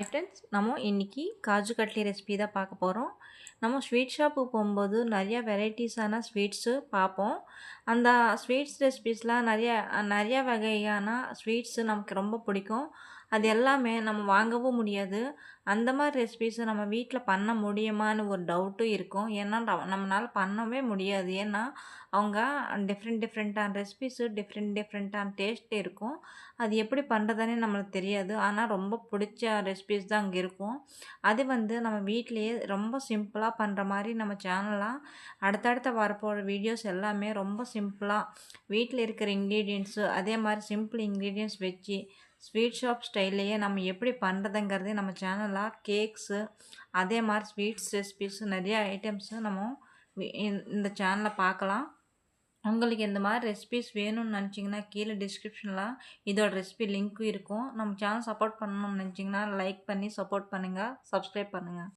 Friends நம்ம இன்றைக்கி kaju katli recipe தான் பார்க்க போகிறோம் நம்ம ஸ்வீட் ஷாப்புக்கு போகும்போது நிறையா வெரைட்டிஸான ஸ்வீட்ஸு பார்ப்போம். அந்த ஸ்வீட்ஸ் ரெசிபீஸ்லாம் நிறைய நிறையா வகையான ஸ்வீட்ஸு நமக்கு ரொம்ப பிடிக்கும். அது எல்லாமே நம்ம வாங்கவும் முடியாது. அந்த மாதிரி ரெசிபீஸை நம்ம வீட்டில் பண்ண முடியுமான்னு ஒரு டவுட்டும் இருக்கும். ஏன்னா நம்மளால் பண்ணவே முடியாது. ஏன்னா அவங்க டிஃப்ரெண்ட் டிஃப்ரெண்ட்டான ரெசிபீஸு டிஃப்ரெண்ட் டிஃப்ரெண்ட்டான டேஸ்ட் இருக்கும். அது எப்படி பண்ணுறதுனே நம்மளுக்கு தெரியாது. ஆனால் ரொம்ப பிடிச்ச ரெசிபீஸ் தான் அங்கே இருக்கும். அது வந்து நம்ம வீட்லேயே ரொம்ப சிம்பிளாக பண்ணுற மாதிரி நம்ம சேனலாக அடுத்தடுத்த வரப்போகிற வீடியோஸ் எல்லாமே ரொம்ப சிம்பிளாக வீட்டில் இருக்கிற இன்க்ரீடியன்ஸு அதே மாதிரி சிம்பிள் இன்க்ரீடியன்ஸ் வச்சு ஸ்வீட் ஷாப் ஸ்டைல்லையே நம்ம எப்படி பண்ணுறதுங்கிறதே நம்ம சேனலாக கேக்ஸு அதே மாதிரி ஸ்வீட்ஸ் ரெசிபீஸு நிறைய ஐட்டம்ஸு நம்ம இந்த சேனலில் பார்க்கலாம். உங்களுக்கு இந்த மாதிரி ரெசிபிஸ் வேணும்னு நினச்சிங்கன்னா கீழே டிஸ்கிரிப்ஷனில் இதோட ரெசிபி லிங்க்கும் இருக்கும். நம்ம சேனல் சப்போர்ட் பண்ணணும்னு நினச்சிங்கன்னா லைக் பண்ணி சப்போர்ட் பண்ணுங்கள் சப்ஸ்கிரைப் பண்ணுங்கள்